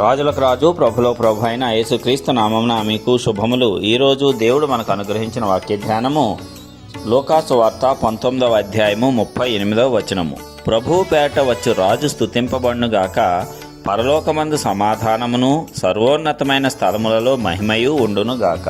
రాజులకు రాజు ప్రభులో ప్రభు అయిన యేసుక్రీస్తు నామమున మీకు శుభములు. ఈరోజు దేవుడు మనకు అనుగ్రహించిన వాక్య ధ్యానము లోకాసు వార్త పంతొమ్మిదవ అధ్యాయము ముప్పై ఎనిమిదవ వచనము. ప్రభు పేట వచ్చు రాజు స్థుతింపబడునుగాక పరలోకమందు సమాధానమును సర్వోన్నతమైన స్థలములలో మహిమయు ఉండునుగాక.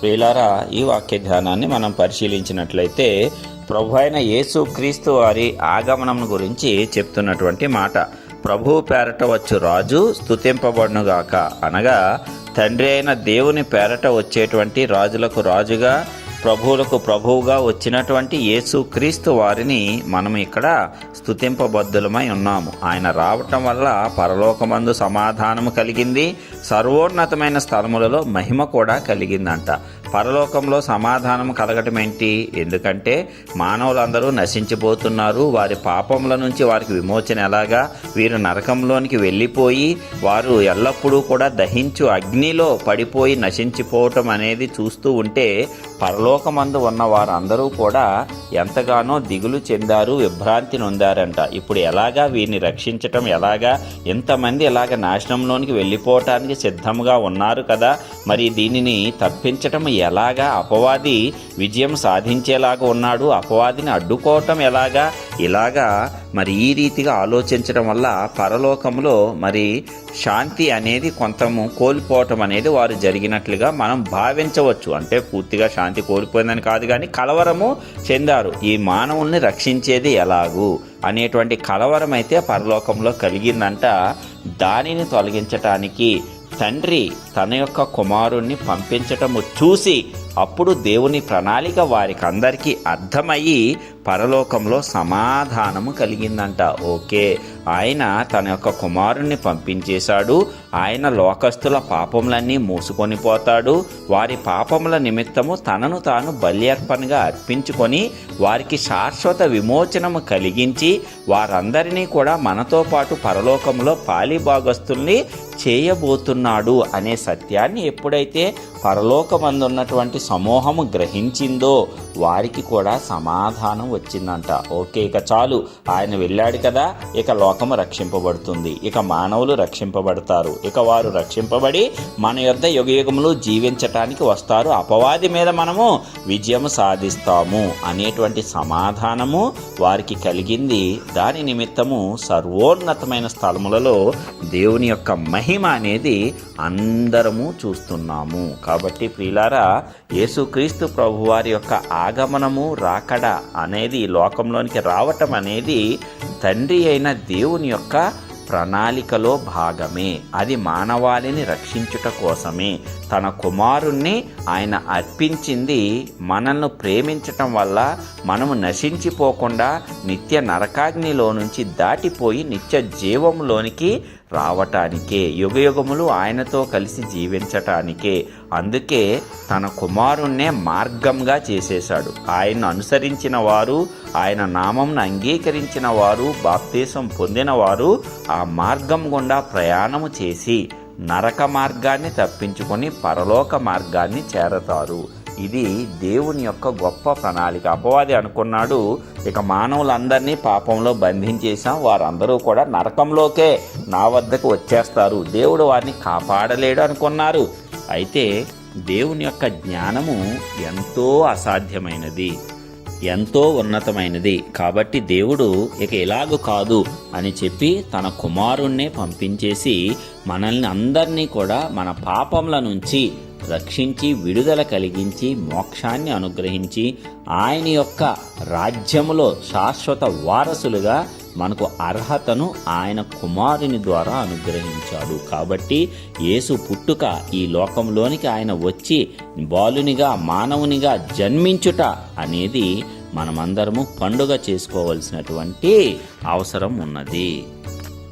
ప్రియులారా ఈ వాక్య ధ్యానాన్ని మనం పరిశీలించినట్లయితే ప్రభు అయిన యేసు క్రీస్తు వారి ఆగమనం గురించి చెప్తున్నటువంటి మాట. ప్రభువు పేరట వచ్చు రాజు స్థుతింపబడునుగాక అనగా తండ్రి అయిన దేవుని పేరట వచ్చేటువంటి రాజులకు రాజుగా ప్రభువులకు ప్రభువుగా వచ్చినటువంటి యేసు క్రీస్తు వారిని మనం ఇక్కడ స్థుతింపబద్ధులమై ఉన్నాము. ఆయన రావటం వల్ల పరలోకమందు సమాధానము కలిగింది సర్వోన్నతమైన స్థలములలో మహిమ కూడా కలిగిందంట. పరలోకంలో సమాధానం కలగటం ఏంటి? ఎందుకంటే మానవులందరూ నశించిపోతున్నారు. వారి పాపముల నుంచి వారికి విమోచన ఎలాగా? వీరు నరకంలోనికి వెళ్ళిపోయి వారు ఎల్లప్పుడూ కూడా దహించు అగ్నిలో పడిపోయి నశించిపోవటం అనేది చూస్తూ ఉంటే పరలోకమందు ఉన్న వారందరూ కూడా ఎంతగానో దిగులు చెందారు విభ్రాంతి నొందారంట. ఇప్పుడు ఎలాగా వీరిని రక్షించటం ఎలాగా ఎంతమంది ఇలాగ నాశనంలోనికి వెళ్ళిపోవటానికి సిద్ధంగా ఉన్నారు కదా? మరి దీనిని తప్పించటం ఎలాగా? అపవాది విజయం సాధించేలాగా ఉన్నాడు. అపవాదిని అడ్డుకోవటం ఎలాగా? ఇలాగా మరి ఈ రీతిగా ఆలోచించడం వల్ల పరలోకంలో మరి శాంతి అనేది కొంతము కోల్పోవటం అనేది వారు జరిగినట్లుగా మనం భావించవచ్చు. అంటే పూర్తిగా శాంతి కోల్పోయిందని కాదు కానీ కలవరము చెందారు. ఈ మానవుల్ని రక్షించేది ఎలాగూ? అనేటువంటి కలవరం అయితే పరలోకంలో కలిగిందంట. దానిని తొలగించటానికి తండ్రి తన యొక్క కుమారుణ్ణి పంపించటము చూసి అప్పుడు దేవుని ప్రణాళిక వారికి అందరికీ అర్థమయ్యి పరలోకంలో సమాధానము కలిగిందంట. ఓకే. ఆయన తన యొక్క కుమారుణ్ణి పంపించేశాడు. ఆయన లోకస్తుల పాపములన్నీ మూసుకొని పోతాడు. వారి పాపముల నిమిత్తము తనను తాను బల్యర్పణగా అర్పించుకొని వారికి శాశ్వత విమోచనము కలిగించి వారందరినీ కూడా మనతో పాటు పరలోకంలో పాలిభాగస్తుల్ని చేయబోతున్నాడు అనే సత్యాన్ని ఎప్పుడైతే పరలోకమందున్నటువంటి సమూహము గ్రహించిందో వారికి కూడా సమాధానం వచ్చిందంట. ఓకే ఇక చాలు. ఆయన వెళ్ళాడు కదా ఇక లోకము రక్షింపబడుతుంది. ఇక మానవులు రక్షింపబడతారు. ఇక వారు రక్షింపబడి మన యొద్ద యుగయుగములు జీవించటానికి వస్తారు. అపవాది మీద మనము విజయం సాధిస్తాము అనేటువంటి సమాధానము వారికి కలిగింది. దాని నిమిత్తము సర్వోన్నతమైన స్థలములలో దేవుని యొక్క మహిమ అనేది అందరము చూస్తున్నాము. కాబట్టి ప్రియులారా యేసుక్రీస్తు ప్రభువారి యొక్క ఆగమనము రాకడ అనేది లోకంలోనికి రావటం అనేది తండ్రి అయిన దేవుని యొక్క ప్రణాళికలో భాగమే. అది మానవాళిని రక్షించుట కోసమే. తన కుమారుణ్ణి ఆయన అర్పించింది మనల్ని ప్రేమించటం వల్ల మనము నశించిపోకుండా నిత్య నరకాగ్నిలో నుంచి దాటిపోయి నిత్య జీవంలోనికి రావటానికే యుగయుగములు ఆయనతో కలిసి జీవించటానికే. అందుకే తన కుమారుణ్ణే మార్గంగా చేసేశాడు. ఆయన్ను అనుసరించిన వారు ఆయన నామంను అంగీకరించిన వారు బాప్తీసం పొందిన వారు ఆ మార్గం గుండా ప్రయాణము చేసి నరక మార్గాన్ని తప్పించుకొని పరలోక మార్గాన్ని చేరతారు. ఇది దేవుని యొక్క గొప్ప ప్రణాళిక. అపవాది అనుకున్నాడు ఇక మానవులందరినీ పాపంలో బంధించేశాం వారందరూ కూడా నరకంలోకే నా వద్దకు వచ్చేస్తారు. దేవుడు వారిని కాపాడలేడు అనుకున్నారు. అయితే దేవుని యొక్క జ్ఞానము ఎంతో అసాధ్యమైనది ఎంతో ఉన్నతమైనది. కాబట్టి దేవుడు ఇక ఇలాగ కాదు అని చెప్పి తన కుమారుణ్ణే పంపించేసి మనల్ని అందరినీ కూడా మన పాపముల నుంచి రక్షించి విడుదల కలిగించి మోక్షాన్ని అనుగ్రహించి ఆయన యొక్క రాజ్యములో శాశ్వత వారసులుగా మనకు అర్హతను ఆయన కుమారుని ద్వారా అనుగ్రహించాడు. కాబట్టి యేసు పుట్టుక ఈ లోకంలోనికి ఆయన వచ్చి బాలునిగా మానవునిగా జన్మించుట అనేది మనమందరము పండుగ చేసుకోవలసినటువంటి అవసరం ఉన్నది.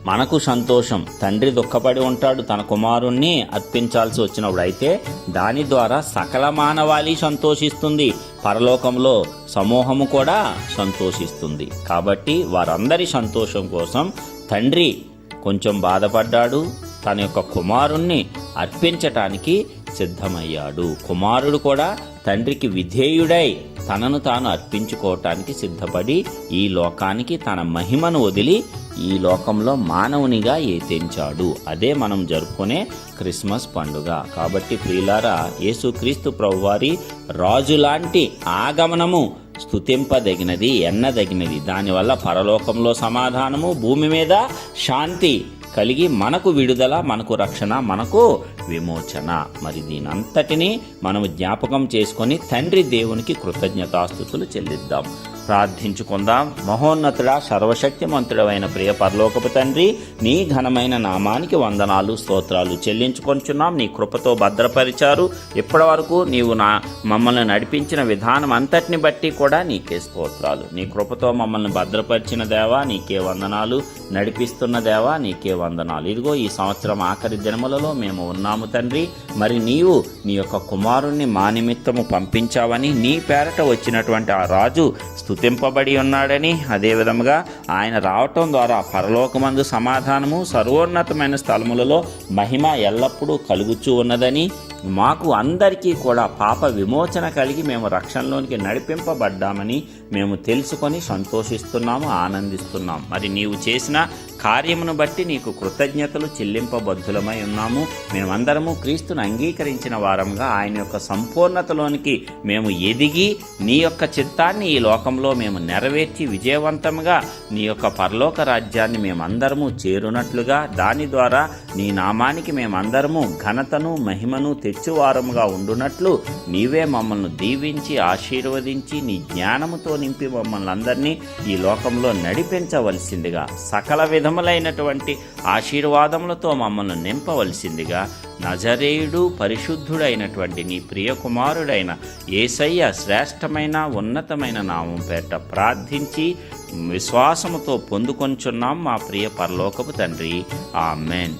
మనకు సంతోషం. తండ్రి దుఃఖపడి ఉంటాడు. తన కుమారుణ్ణి అర్పించాల్సి వచ్చినప్పుడు అయితే దాని ద్వారా సకల మానవాళి సంతోషిస్తుంది. పరలోకంలో సమూహము కూడా సంతోషిస్తుంది. కాబట్టి వారందరి సంతోషం కోసం తండ్రి కొంచెం బాధపడ్డాడు. తన యొక్క కుమారుణ్ణి అర్పించటానికి సిద్ధమయ్యాడు. కుమారుడు కూడా తండ్రికి విధేయుడై తనను తాను అర్పించుకోవటానికి సిద్ధపడి ఈ లోకానికి తన మహిమను వదిలి ఈ లోకంలో మానవునిగా ఏతించాడు. అదే మనం జరుపుకునే క్రిస్మస్ పండుగ. కాబట్టి ప్రియులారా యేసుక్రీస్తు ప్రభువారి రాజులాంటి ఆగమనము స్తుతింపదగినది ఎన్నదగినది. దానివల్ల పరలోకంలో సమాధానము భూమి మీద శాంతి కలిగి మనకు విడుదల మనకు రక్షణ మనకు విమోచన. మరి దీనంతటినీ మనము జ్ఞాపకం చేసుకొని తండ్రి దేవునికి కృతజ్ఞతాస్థుతులు చెల్లిద్దాం. ప్రార్థించుకుందాం. మహోన్నతుడా సర్వశక్తిమంతుడమైన ప్రియ పరలోకపు తండ్రి నీ ఘనమైన నామానికి వందనాలు స్తోత్రాలు చెల్లించుకొంచున్నాం. నీ కృపతో భద్రపరిచారు. ఇప్పటి వరకు నీవు నా మమ్మల్ని నడిపించిన విధానం అంతటిని బట్టి కూడా నీకే స్తోత్రాలు. నీ కృపతో మమ్మల్ని భద్రపరిచిన దేవా నీకే వందనాలు. నడిపిస్తున్న దేవా నీకే వందనాలు. ఇదిగో ఈ సంవత్సరం ఆఖరి దినములలో మేము ఉన్నాము తండ్రి. మరి నీవు నీ యొక్క కుమారుణ్ణి మా నిమిత్తము పంపించావని నీ పేరట వచ్చినటువంటి ఆ రాజు స్తుతింపబడి ఉన్నాడని అదేవిధముగా ఆయన రావటం ద్వారా పరలోకమందు సమాధానము సర్వోన్నతమైన స్థలములలో మహిమ ఎల్లప్పుడూ కలుగుచూ ఉన్నదని మాకు అందరికీ కూడా పాప విమోచన కలిగి మేము రక్షణలోనికి నడిపింపబడ్డామని మేము తెలుసుకొని సంతోషిస్తున్నాము ఆనందిస్తున్నాం మరి నీవు చేసిన కార్యమును బట్టి నీకు కృతజ్ఞతలు చెల్లింపబద్ధులమై ఉన్నాము. మేమందరము క్రీస్తును అంగీకరించిన వారంగా ఆయన యొక్క సంపూర్ణతలోనికి మేము ఎదిగి నీ యొక్క చిత్తాన్ని ఈ లోకంలో మేము నెరవేర్చి విజయవంతంగా నీ యొక్క పరలోక రాజ్యాన్ని మేమందరము చేరునట్లుగా దాని ద్వారా నీ నామానికి మేమందరము ఘనతను మహిమను తెచ్చువారముగా ఉండునట్లు నీవే మమ్మల్ని దీవించి ఆశీర్వదించి నీ జ్ఞానముతో నింపి మమ్మల్ని అందరినీ ఈ లోకంలో నడిపించవలసిందిగా సకల విధం విధములైనటువంటి ఆశీర్వాదములతో మమ్మల్ని నింపవలసిందిగా నజరేయుడు పరిశుద్ధుడైనటువంటి నీ ప్రియ కుమారుడైన ఏసయ్య శ్రేష్టమైన ఉన్నతమైన నామం పేట ప్రార్థించి విశ్వాసముతో పొందుకొంచున్నాం మా ప్రియ పరలోకపు తండ్రి. ఆమెన్.